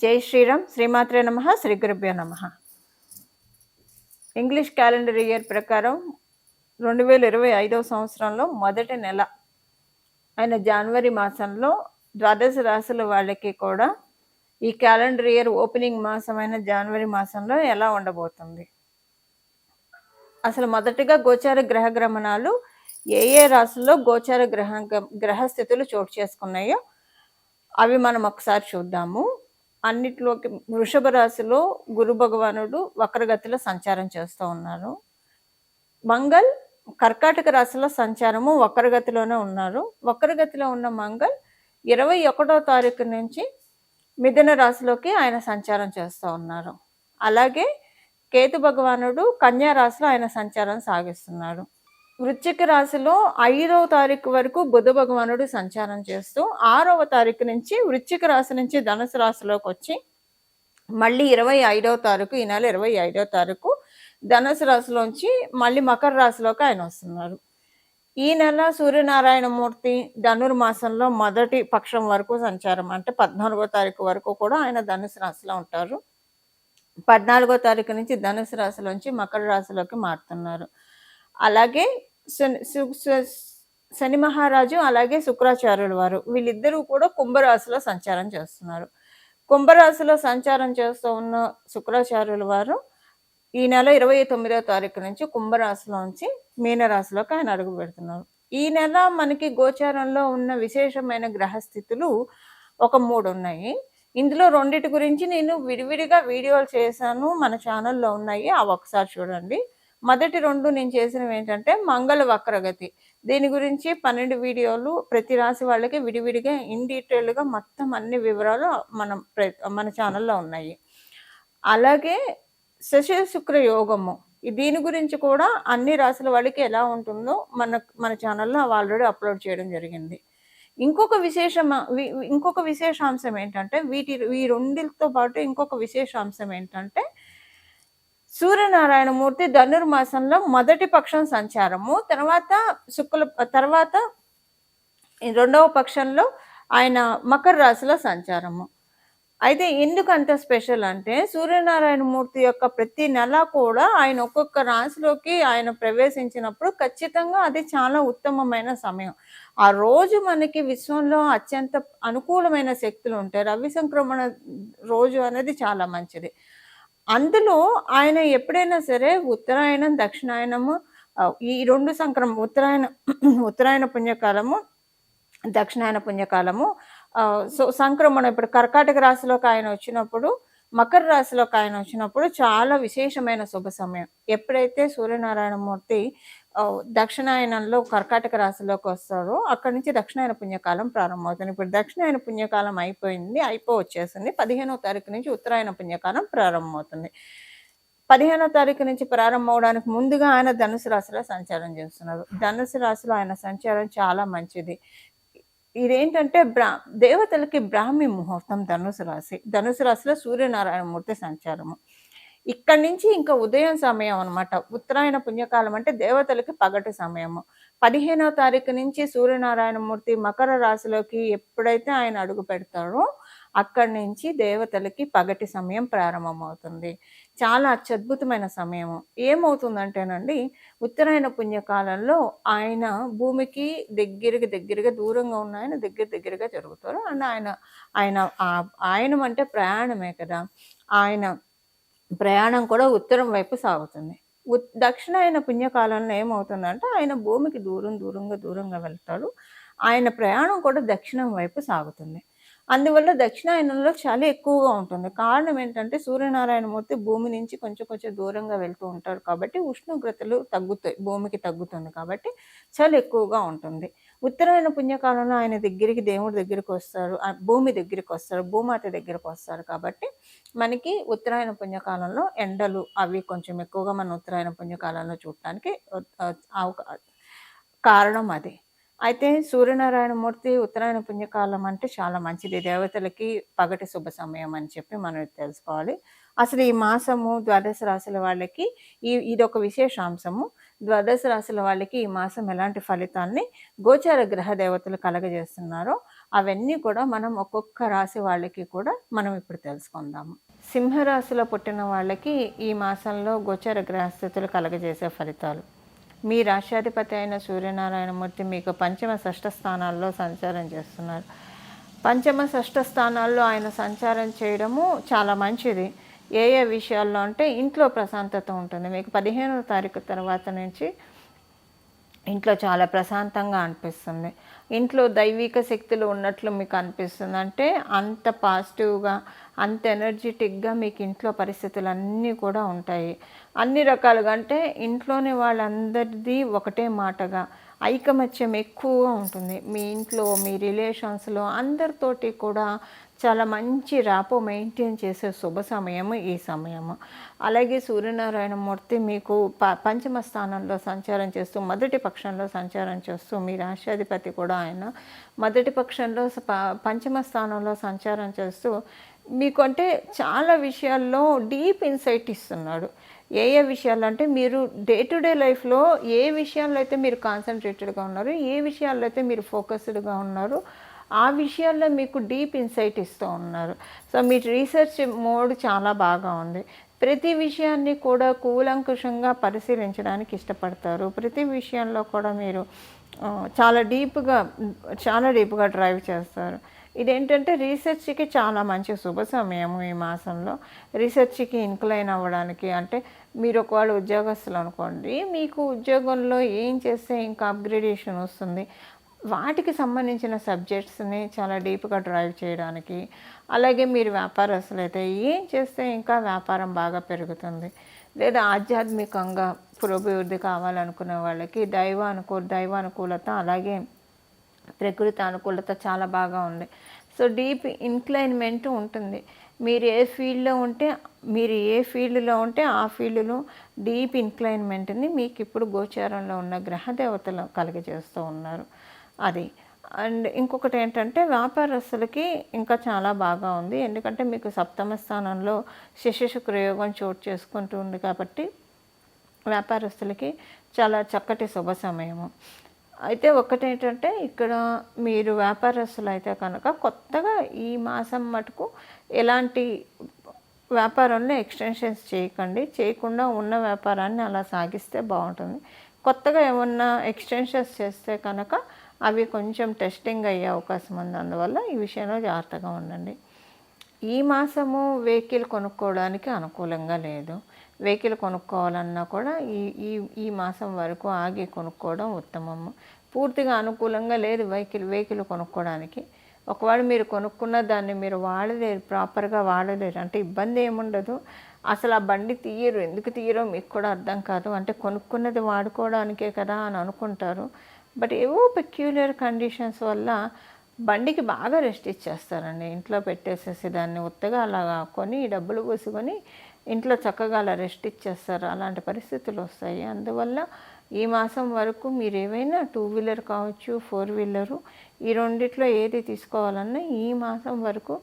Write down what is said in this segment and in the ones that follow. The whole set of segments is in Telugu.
జై శ్రీరామ్. శ్రీమాత్రే నమ. శ్రీ గురుభ్యో నమ. ఇంగ్లీష్ క్యాలెండర్ ఇయర్ ప్రకారం రెండు వేల ఇరవై ఐదవ సంవత్సరంలో మొదటి నెల అయిన జనవరి మాసంలో ద్వాదశ రాశుల వాళ్ళకి కూడా ఈ క్యాలెండర్ ఇయర్ ఓపెనింగ్ మాసమైన జనవరి మాసంలో ఎలా ఉండబోతుంది? అసలు మొదటిగా గోచార గ్రహ గ్రమణాలు ఏ ఏ రాశుల్లో గోచార గ్రహ గ్రహస్థితులు చోటు చేసుకున్నాయో అవి మనం ఒకసారి చూద్దాము. అన్నిట్లోకి వృషభ రాశిలో గురు భగవానుడు వక్రగతిలో సంచారం చేస్తూ ఉన్నారు. మంగళ్ కర్కాటక రాశిలో సంచారము వక్రగతిలోనే ఉన్నారు. వక్రగతిలో ఉన్న మంగళ్ ఇరవై ఒకటో తారీఖు నుంచి మిథున రాశిలోకి ఆయన సంచారం చేస్తూ ఉన్నారు. అలాగే కేతు భగవానుడు కన్యా రాశిలో ఆయన సంచారం సాగిస్తున్నాడు వృశ్చిక రాశిలో ఐదవ తారీఖు వరకు బుధ భగవానుడు సంచారం చేస్తూ ఆరవ తారీఖు నుంచి వృశ్చిక రాశి నుంచి ధనుసు రాశిలోకి వచ్చి మళ్ళీ ఇరవై ఐదవ తారీఖు ఈ నెల ఇరవై ఐదవ తారీఖు ధనుసు రాశిలోంచి మళ్ళీ మకర రాశిలోకి ఆయన వస్తున్నారు. ఈ నెల సూర్యనారాయణ మూర్తి ధనుర్మాసంలో మొదటి పక్షం వరకు సంచారం అంటే పద్నాలుగో తారీఖు వరకు కూడా ఆయన ధనుసు రాశిలో ఉంటారు. పద్నాలుగో తారీఖు నుంచి ధనుసు రాశిలోంచి మకర రాశిలోకి మారుతున్నారు. అలాగే శని మహారాజు అలాగే శుక్రాచార్యుల వారు. వీళ్ళిద్దరూ కూడా కుంభరాశిలో సంచారం చేస్తున్నారు. కుంభరాశిలో సంచారం చేస్తూ ఉన్న శుక్రాచార్యుల వారు ఈ నెల ఇరవై తొమ్మిదో తారీఖు నుంచి కుంభరాశిలోంచి మీనరాశిలోకి ఆయన అడుగు పెడుతున్నారు. ఈ నెల మనకి గోచారంలో ఉన్న విశేషమైన గ్రహస్థితులు ఒక మూడు ఉన్నాయి. ఇందులో రెండిటి గురించి నేను విడివిడిగా వీడియోలు చేశాను. మన ఛానల్లో ఉన్నాయి. అవి ఒకసారి చూడండి. మొదటి రెండు నేను చేసినవి ఏంటంటే మంగళ వక్రగతి. దీని గురించి పన్నెండు వీడియోలు ప్రతి రాశి వాళ్ళకి విడివిడిగా ఇన్ డీటెయిల్గా మొత్తం అన్ని వివరాలు మనం మన ఛానల్లో ఉన్నాయి. అలాగే శశి శుక్ర యోగము. దీని గురించి కూడా అన్ని రాశుల వాళ్ళకి ఎలా ఉంటుందో మన మన ఛానల్లో ఆల్రెడీ అప్లోడ్ చేయడం జరిగింది. ఇంకొక విశేషం ఇంకొక విశేషాంశం ఏంటంటే వీటి ఈ రెండితో పాటు ఇంకొక విశేషాంశం ఏంటంటే సూర్యనారాయణమూర్తి ధనుర్మాసంలో మొదటి పక్షం సంచారము. తర్వాత శుక్ల తర్వాత రెండవ పక్షంలో ఆయన మకర రాశిలో సంచారము. అయితే ఎందుకు అంత స్పెషల్ అంటే సూర్యనారాయణమూర్తి యొక్క ప్రతి నెల కూడా ఆయన ఒక్కొక్క రాశిలోకి ఆయన ప్రవేశించినప్పుడు ఖచ్చితంగా అది చాలా ఉత్తమమైన సమయం. ఆ రోజు మనకి విశ్వంలో అత్యంత అనుకూలమైన శక్తులు ఉంటాయి. రవి సంక్రమణ రోజు అనేది చాలా మంచిది. అందులో ఆయన ఎప్పుడైనా సరే ఉత్తరాయణం దక్షిణాయనము ఈ రెండు సంక్రమం ఉత్తరాయణ ఉత్తరాయణ పుణ్యకాలము దక్షిణాయన పుణ్యకాలము సో సంక్రమణం ఇప్పుడు కర్కాటక రాశిలోకి ఆయన వచ్చినప్పుడు మకర రాశిలోకి ఆయన వచ్చినప్పుడు చాలా విశేషమైన శుభ సమయం. ఎప్పుడైతే సూర్యనారాయణ మూర్తి దక్షిణాయనంలో కర్కాటక రాశిలోకి వస్తారు. అక్కడి నుంచి దక్షిణాయన పుణ్యకాలం ప్రారంభమవుతుంది. ఇప్పుడు దక్షిణాయన పుణ్యకాలం అయిపోయింది అయిపో వచ్చేసింది. పదిహేనో తారీఖు నుంచి ఉత్తరాయణ పుణ్యకాలం ప్రారంభమవుతుంది. పదిహేనో తారీఖు నుంచి ప్రారంభం అవడానికి ముందుగా ఆయన ధనుసు రాశిలో సంచారం చేస్తున్నారు. ధనుసు రాశిలో ఆయన సంచారం చాలా మంచిది. ఇదేంటంటే బ్రా దేవతలకి బ్రాహ్మి ముహూర్తం ధనుసు రాశి. ధనుసు రాశిలో సూర్యనారాయణమూర్తి సంచారము. ఇక్కడి నుంచి ఇంకా ఉదయం సమయం అనమాట ఉత్తరాయణ పుణ్యకాలం అంటే దేవతలకి పగటి సమయము. పదిహేనో తారీఖు నుంచి సూర్యనారాయణమూర్తి మకర రాశిలోకి ఎప్పుడైతే ఆయన అడుగు పెడతాడో అక్కడి నుంచి దేవతలకి పగటి సమయం ప్రారంభమవుతుంది. చాలా అత్యద్భుతమైన సమయం ఏమవుతుందంటేనండి ఉత్తరాయణ పుణ్యకాలంలో ఆయన భూమికి దగ్గరికి దగ్గరగా దూరంగా ఉన్న ఆయన దగ్గర దగ్గరగా జరుగుతారు. అండ్ ఆయన ఆయన ఆయన అంటే ప్రయాణమే కదా. ఆయన ప్రయాణం కూడా ఉత్తరం వైపు సాగుతుంది. దక్షిణాయన పుణ్యకాలంలో ఏమవుతుందంటే ఆయన భూమికి దూరం దూరంగా దూరంగా వెళ్తాడు. ఆయన ప్రయాణం కూడా దక్షిణం వైపు సాగుతుంది. అందువల్ల దక్షిణాయనంలో చాలా ఎక్కువగా ఉంటుంది. కారణం ఏంటంటే సూర్యనారాయణమూర్తి భూమి నుంచి కొంచెం కొంచెం దూరంగా వెళ్తూ ఉంటారు కాబట్టి ఉష్ణోగ్రతలు తగ్గుతాయి భూమికి తగ్గుతుంది కాబట్టి చాలా ఎక్కువగా ఉంటుంది. ఉత్తరాయణ పుణ్యకాలంలో ఆయన దగ్గరికి దేవుడి దగ్గరికి వస్తారు భూమి దగ్గరికి వస్తారు భూమాత దగ్గరికి వస్తారు కాబట్టి మనకి ఉత్తరాయణ పుణ్యకాలంలో ఎండలు అవి కొంచెం ఎక్కువగా మన ఉత్తరాయణ పుణ్యకాలంలో చూడటానికి కారణం అది. అయితే సూర్యనారాయణ మూర్తి ఉత్తరాయణ పుణ్యకాలం అంటే చాలా మంచిది. దేవతలకి పగటి శుభ సమయం అని చెప్పి మనం తెలుసుకోవాలి. అసలు ఈ మాసము ద్వాదశ రాశుల వాళ్ళకి ఈ ఇది ఒక విశేషాంశము. ద్వాదశ రాశుల వాళ్ళకి ఈ మాసం ఎలాంటి ఫలితాన్ని గోచార గ్రహ దేవతలు కలగజేస్తున్నారో అవన్నీ కూడా మనం ఒక్కొక్క రాశి వాళ్ళకి కూడా మనం ఇప్పుడు తెలుసుకుందాము. సింహరాశిలో పుట్టిన వాళ్ళకి ఈ మాసంలో గోచార గ్రహస్థితులు కలగజేసే ఫలితాలు. మీ రాష్ట్రాధిపతి అయిన సూర్యనారాయణమూర్తి మీకు పంచమ షష్ఠ స్థానాల్లో సంచారం చేస్తున్నారు. పంచమ షష్ఠ స్థానాల్లో ఆయన సంచారం చేయడము చాలా మంచిది. ఏ ఏ విషయాల్లో అంటే ఇంట్లో ప్రశాంతత ఉంటుంది. మీకు పదిహేనవ తారీఖు తర్వాత నుంచి ఇంట్లో చాలా ప్రశాంతంగా అనిపిస్తుంది. ఇంట్లో దైవిక శక్తులు ఉన్నట్లు మీకు అనిపిస్తుంది. అంటే అంత పాజిటివ్గా అంత ఎనర్జెటిక్గా మీకు ఇంట్లో పరిస్థితులు అన్నీ కూడా ఉంటాయి. అన్ని రకాలుగా అంటే ఇంట్లోని వాళ్ళందరిది ఒకటే మాటగా ఐకమత్యం ఎక్కువగా ఉంటుంది. మీ ఇంట్లో మీ రిలేషన్స్లో అందరితోటి కూడా చాలా మంచి రాపో మెయింటైన్ చేసే శుభ సమయము ఈ సమయము. అలాగే సూర్యనారాయణ మూర్తి మీకు ప పంచమ స్థానంలో సంచారం చేస్తూ మొదటి పక్షంలో సంచారం చేస్తూ మీ రాష్ట్రాధిపతి కూడా ఆయన. మొదటి పక్షంలో పంచమ స్థానంలో సంచారం చేస్తూ మీకు అంటే చాలా విషయాల్లో డీప్ ఇన్సైట్ ఇస్తున్నాడు. ఏ ఏ విషయాలు అంటే మీరు డే టు డే లైఫ్లో ఏ విషయాల్లో అయితే మీరు కాన్సన్ట్రేటెడ్గా ఉన్నారు ఏ విషయాల్లో అయితే మీరు ఫోకస్డ్గా ఉన్నారు ఆ విషయాల్లో మీకు డీప్ ఇన్సైట్ ఇస్తూ ఉన్నారు. సో మీ రీసెర్చ్ మోడ్ చాలా బాగా ఉంది. ప్రతి విషయాన్ని కూడా కూలంకుషంగా పరిశీలించడానికి ఇష్టపడతారు. ప్రతి విషయంలో కూడా మీరు చాలా డీప్గా చాలా డీప్గా డ్రైవ్ చేస్తారు. ఇదేంటంటే రీసెర్చ్కి చాలా మంచి శుభ సమయము ఈ మాసంలో. రీసెర్చ్కి ఇన్క్లైన్ అవ్వడానికి అంటే మీరు ఒకవేళ ఉద్యోగస్తులు అనుకోండి మీకు ఉద్యోగంలో ఏం చేస్తే ఇంకా అప్గ్రేడేషన్ వస్తుంది? వాటికి సంబంధించిన సబ్జెక్ట్స్ని చాలా డీప్గా డ్రైవ్ చేయడానికి అలాగే మీరు వ్యాపారస్తులు అయితే ఏం చేస్తే ఇంకా వ్యాపారం బాగా పెరుగుతుంది. లేదా ఆధ్యాత్మికంగా పురోభివృద్ధి కావాలనుకునే వాళ్ళకి దైవ అనుకూ దైవానుకూలత అలాగే ప్రకృతి అనుకూలత చాలా బాగా ఉంది. సో డీప్ ఇన్క్లైన్మెంట్ ఉంటుంది. మీరు ఏ ఫీల్డ్లో ఉంటే మీరు ఏ ఫీల్డ్లో ఉంటే ఆ ఫీల్డ్లో డీప్ ఇన్క్లైన్మెంట్ని మీకు ఇప్పుడు గోచారంలో ఉన్న గ్రహ దేవతలు కలిగజేస్తూ ఉన్నారు. అది. అండ్ ఇంకొకటి ఏంటంటే వ్యాపారస్తులకి ఇంకా చాలా బాగా ఉంది. ఎందుకంటే మీకు సప్తమ స్థానంలో శిశుశుక్రయోగం చోటు చేసుకుంటూ ఉంది కాబట్టి వ్యాపారస్తులకి చాలా చక్కటి శుభ సమయము. అయితే ఒకటేంటంటే ఇక్కడ మీరు వ్యాపారస్తులు అయితే కనుక కొత్తగా ఈ మాసం మటుకు ఎలాంటి వ్యాపారంలో ఎక్స్టెన్షన్స్ చేయకండి. చేయకుండా ఉన్న వ్యాపారాన్ని అలా సాగిస్తే బాగుంటుంది. కొత్తగా ఏమన్నా ఎక్స్టెన్షన్స్ చేస్తే కనుక అవి కొంచెం టెస్టింగ్ అయ్యే అవకాశం ఉంది. అందువల్ల ఈ విషయంలో జాగ్రత్తగా ఉండండి. ఈ మాసము వెహికల్ కొనుక్కోవడానికి అనుకూలంగా లేదు. వెహికల్ కొనుక్కోవాలన్నా కూడా ఈ ఈ ఈ మాసం వరకు ఆగి కొనుక్కోవడం ఉత్తమము. పూర్తిగా అనుకూలంగా లేదు వెహికల్ వెహికల్ కొనుక్కోవడానికి. ఒకవేళ మీరు కొనుక్కున్న దాన్ని మీరు వాడలేరు ప్రాపర్గా వాడలేరు అంటే ఇబ్బంది ఏముండదు. అసలు ఆ బండి తీయరు ఎందుకు తీయరో మీకు కూడా అర్థం కాదు. అంటే కొనుక్కున్నది వాడుకోవడానికే కదా అని అనుకుంటారు. బట్ ఏవో పెక్యులర్ కండిషన్స్ వల్ల బండికి బాగా రెస్ట్ ఇచ్చేస్తారండి. ఇంట్లో పెట్టేసేసి దాన్ని ఉత్తగా అలాగా కొని డబ్బులు పూసుకొని ఇంట్లో చక్కగా అలా రెస్ట్ ఇచ్చేస్తారు. అలాంటి పరిస్థితులు వస్తాయి. అందువల్ల ఈ మాసం వరకు మీరు ఏవైనా టూ వీలర్ కావచ్చు ఫోర్ వీలరు ఈ రెండిట్లో ఏది తీసుకోవాలన్నా ఈ మాసం వరకు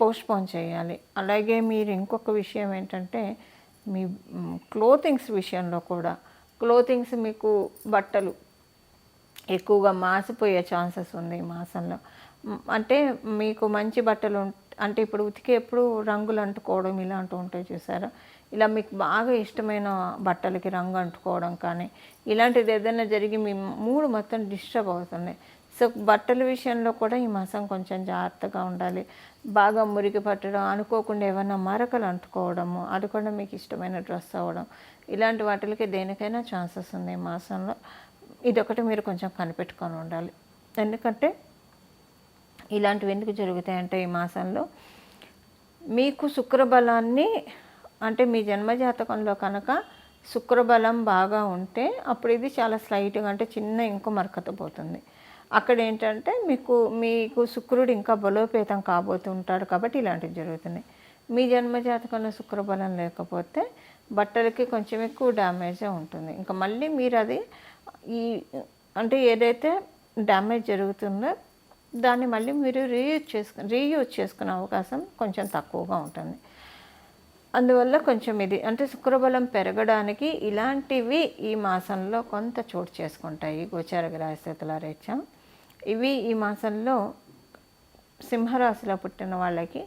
పోస్ట్పోన్ చేయాలి. అలాగే మీరు ఇంకొక విషయం ఏంటంటే మీ క్లోతింగ్స్ విషయంలో కూడా. క్లోతింగ్స్ మీకు బట్టలు ఎక్కువగా మాసిపోయే ఛాన్సెస్ ఉంది ఈ మాసంలో. అంటే మీకు మంచి బట్టలు అంటే ఇప్పుడు ఉతికి ఎప్పుడు రంగులు అంటుకోవడం ఇలాంటివి ఉంటాయి చూసారా? ఇలా మీకు బాగా ఇష్టమైన బట్టలకి రంగు అంటుకోవడం కానీ ఇలాంటిది ఏదైనా జరిగి మీ మూడు మొత్తం డిస్టర్బ్ అవుతుంది. సో బట్టల విషయంలో కూడా ఈ మాసం కొంచెం జాగ్రత్తగా ఉండాలి. బాగా మురికి పట్టడం అనుకోకుండా ఏమైనా మరకలు అంటుకోవడము అది కూడా మీకు ఇష్టమైన డ్రెస్ అవ్వడం ఇలాంటి వాటికి దేనికైనా ఛాన్సెస్ ఉంది ఈ మాసంలో. ఇదొకటి మీరు కొంచెం కనిపెట్టుకొని ఉండాలి. ఎందుకంటే ఇలాంటివి ఎందుకు జరుగుతాయంటే ఈ మాసంలో మీకు శుక్రబలాన్ని అంటే మీ జన్మజాతకంలో కనుక శుక్రబలం బాగా ఉంటే అప్పుడు ఇది చాలా స్లైట్గా అంటే చిన్న ఇంకో మరకత పోతుంది. అక్కడ ఏంటంటే మీకు మీకు శుక్రుడు ఇంకా బలోపేతం కాబోతుంటాడు కాబట్టి ఇలాంటివి జరుగుతున్నాయి. మీ జన్మజాతకంలో శుక్రబలం లేకపోతే బట్టలకి కొంచెం ఎక్కువ డ్యామేజే ఉంటుంది. ఇంకా మళ్ళీ మీరు అది ఈ అంటే ఏదైతే డ్యామేజ్ జరుగుతుందో దాన్ని మళ్ళీ మీరు రీయూజ్ చేసుకు రీయూజ్ చేసుకునే అవకాశం కొంచెం తక్కువగా ఉంటుంది. అందువల్ల కొంచెం ఇది అంటే శుక్రబలం పెరగడానికి ఇలాంటివి ఈ మాసంలో కొంత చోటు చేసుకుంటాయి. గోచార గ్రహస్థితుల రీత్యా. ఇవి ఈ మాసంలో సింహరాశిలో పుట్టిన వాళ్ళకి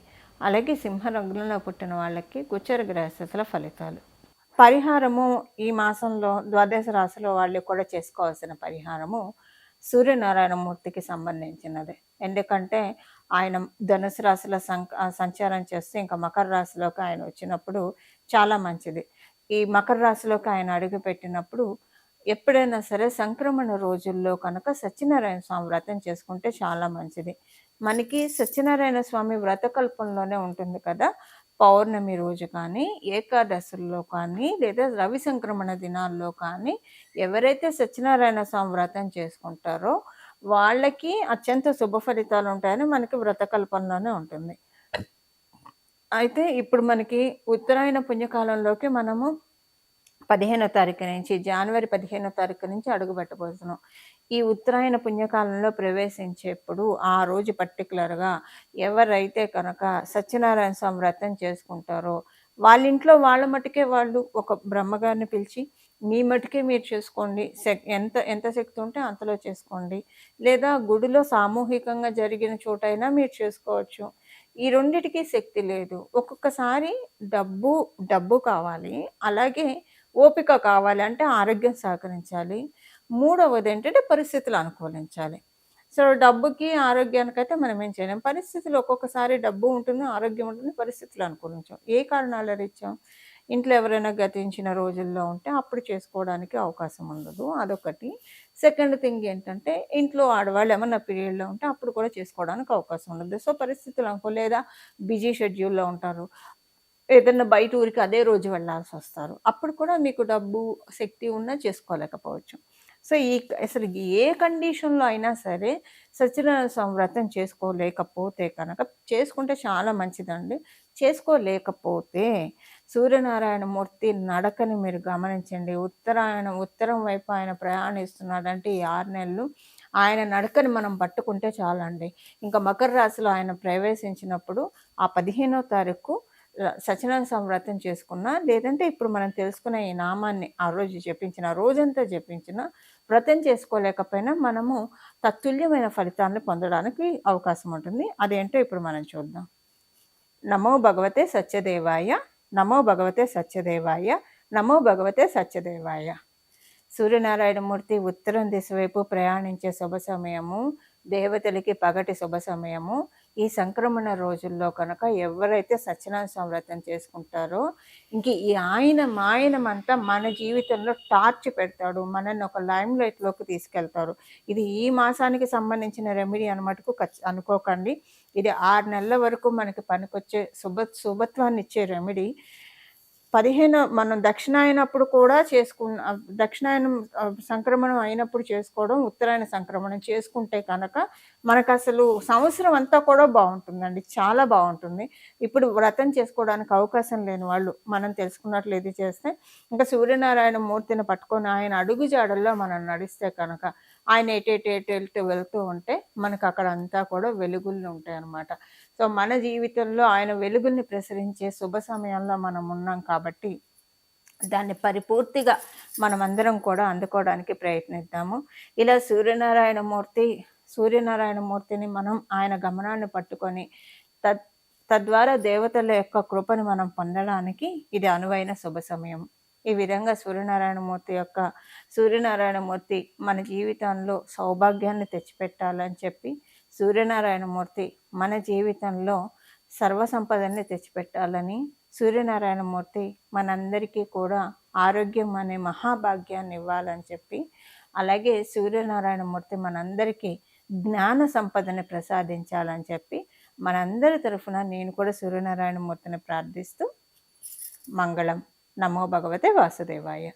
అలాగే సింహరంగులలో పుట్టిన వాళ్ళకి గోచర గ్రహస్థితుల ఫలితాలు. పరిహారము ఈ మాసంలో ద్వాదశ రాశిలో వాళ్ళు కూడా చేసుకోవాల్సిన పరిహారము సూర్యనారాయణమూర్తికి సంబంధించినది. ఎందుకంటే ఆయన ధనుసు రాశిలో సంచారం చేస్తే ఇంకా మకర రాశిలోకి ఆయన వచ్చినప్పుడు చాలా మంచిది. ఈ మకర రాశిలోకి ఆయన అడుగు పెట్టినప్పుడు ఎప్పుడైనా సరే సంక్రమణ రోజుల్లో కనుక సత్యనారాయణ స్వామి వ్రతం చేసుకుంటే చాలా మంచిది. మనకి సత్యనారాయణ స్వామి వ్రతకల్పంలోనే ఉంటుంది కదా. పౌర్ణమి రోజు కానీ ఏకాదశుల్లో కానీ లేదా రవి సంక్రమణ దినాల్లో కానీ ఎవరైతే సత్యనారాయణ స్వామి వ్రతం చేసుకుంటారో వాళ్ళకి అత్యంత శుభ ఫలితాలు ఉంటాయని మనకి వ్రతకల్పంలోనే ఉంటుంది. అయితే ఇప్పుడు మనకి ఉత్తరాయణ పుణ్యకాలంలోకి మనము పదిహేనో తారీఖు నుంచి జనవరి పదిహేనో తారీఖు నుంచి అడుగు పెట్టబోతున్నాం ఈ ఉత్తరాయణ పుణ్యకాలంలో ప్రవేశించేప్పుడు ఆ రోజు పర్టికులర్గా ఎవరైతే కనుక సత్యనారాయణ స్వామి వ్రతం చేసుకుంటారో వాళ్ళ ఇంట్లో వాళ్ళ మటుకే వాళ్ళు ఒక బ్రహ్మగారిని పిలిచి మీ మటుకే మీరు చేసుకోండి ఎంత ఎంత శక్తి ఉంటే అంతలో చేసుకోండి. లేదా గుడిలో సామూహికంగా జరిగిన చోటైనా మీరు చేసుకోవచ్చు. ఈ రెండిటికి శక్తి లేదు. ఒక్కొక్కసారి డబ్బు డబ్బు కావాలి. అలాగే ఓపిక కావాలి అంటే ఆరోగ్యం సహకరించాలి. మూడవది ఏంటంటే పరిస్థితులు అనుకూలించాలి. సో డబ్బుకి ఆరోగ్యానికైతే మనం ఏం చేయలేం. పరిస్థితులు ఒక్కొక్కసారి డబ్బు ఉంటుంది ఆరోగ్యం ఉంటుంది పరిస్థితులు అనుకూలించాం ఏ కారణాల రీత్యాం? ఇంట్లో ఎవరైనా గతించిన రోజుల్లో ఉంటే అప్పుడు చేసుకోవడానికి అవకాశం ఉండదు. అదొకటి. సెకండ్ థింగ్ ఏంటంటే ఇంట్లో ఆడవాళ్ళు ఏమన్నా పీరియడ్లో ఉంటే అప్పుడు కూడా చేసుకోవడానికి అవకాశం ఉండదు. సో పరిస్థితులు అనుకో లేదా బిజీ షెడ్యూల్లో ఉంటారు. ఏదన్నా బయట ఊరికి అదే రోజు వెళ్ళాల్సి వస్తారు. అప్పుడు కూడా మీకు డబ్బు శక్తి ఉన్నా చేసుకోలేకపోవచ్చు. సో ఈ అసలు ఏ కండిషన్లో అయినా సరే సత్యనారాయణ స్వామి వ్రతం చేసుకోలేకపోతే కనుక చేసుకుంటే చాలా మంచిదండి. చేసుకోలేకపోతే సూర్యనారాయణ మూర్తి నడకని మీరు గమనించండి. ఉత్తరాయణ ఉత్తరం వైపు ఆయన ప్రయాణిస్తున్నాడంటే ఈ ఆరు నెలలు ఆయన నడకని మనం పట్టుకుంటే చాలండి. ఇంకా మకర రాశిలో ఆయన ప్రవేశించినప్పుడు ఆ పదిహేనో తారీఖు సత్యనారాయణ స్వామి వ్రతం చేసుకున్నా లేదంటే ఇప్పుడు మనం తెలుసుకున్న ఈ నామాన్ని ఆ రోజు జపించిన రోజంతా జపించిన వ్రతం చేసుకోలేకపోయినా మనము తత్తుల్యమైన ఫలితాలను పొందడానికి అవకాశం ఉంటుంది. అదేంటో ఇప్పుడు మనం చూద్దాం. నమో భగవతే సత్యదేవాయ నమో భగవతే సత్యదేవాయ నమో భగవతే సత్యదేవాయ. సూర్యనారాయణమూర్తి ఉత్తరం దిశ వైపు ప్రయాణించే శుభ సమయము దేవతలకి పగటి శుభ సమయము ఈ సంక్రమణ రోజుల్లో కనుక ఎవరైతే సత్యనారాయణ సంవ్రతం చేసుకుంటారో ఇంక ఈ ఆయన మాయనమంతా మన జీవితంలో టార్చ్ పెడతాడు మనల్ని ఒక లైమ్ లైట్లోకి తీసుకెళ్తారు ఇది ఈ మాసానికి సంబంధించిన రెమెడీ అనమాటకు అనుకోకండి. ఇది ఆరు నెలల వరకు మనకి పనికొచ్చే శుభ శుభత్వాన్ని ఇచ్చే రెమెడీ. పదిహేను మనం దక్షిణాయనప్పుడు కూడా చేసుకున్న దక్షిణాయనం సంక్రమణం అయినప్పుడు చేసుకోవడం ఉత్తరాయణ సంక్రమణం చేసుకుంటే కనుక మనకు అసలు సంవత్సరం అంతా కూడా బాగుంటుందండి. చాలా బాగుంటుంది. ఇప్పుడు వ్రతం చేసుకోవడానికి అవకాశం లేని వాళ్ళు మనం తెలుసుకున్నట్లు ఇది చేస్తే ఇంకా సూర్యనారాయణ మూర్తిని పట్టుకొని ఆయన అడుగు జాడల్లో మనం నడిస్తే కనుక ఆయన ఎటేటేటెల్టు వెళ్తూ ఉంటే మనకు అక్కడ అంతా కూడా వెలుగులు ఉంటాయి అన్నమాట సో మన జీవితంలో ఆయన వెలుగుల్ని ప్రసరించే శుభ సమయంలో మనం ఉన్నాం కాబట్టి దాన్ని పరిపూర్తిగా మనమందరం కూడా అందుకోవడానికి ప్రయత్నిద్దాము. ఇలా సూర్యనారాయణమూర్తి సూర్యనారాయణమూర్తిని మనం ఆయన గమనాన్ని పట్టుకొని తద్ తద్వారా దేవతల యొక్క కృపను మనం పొందడానికి ఇది అనువైన శుభ సమయం. ఈ విధంగా సూర్యనారాయణమూర్తి యొక్క సూర్యనారాయణమూర్తి మన జీవితంలో సౌభాగ్యాన్ని తెచ్చిపెట్టాలని చెప్పి సూర్యనారాయణమూర్తి మన జీవితంలో సర్వసంపదల్ని తెచ్చిపెట్టాలని సూర్యనారాయణమూర్తి మనందరికీ కూడా ఆరోగ్యం అనే మహాభాగ్యాన్ని ఇవ్వాలని చెప్పి అలాగే సూర్యనారాయణమూర్తి మనందరికీ జ్ఞాన సంపదని ప్రసాదించాలని చెప్పి మనందరి తరఫున నేను కూడా సూర్యనారాయణమూర్తిని ప్రార్థిస్తూ మంగళం. నమో భగవతే వాసుదేవాయ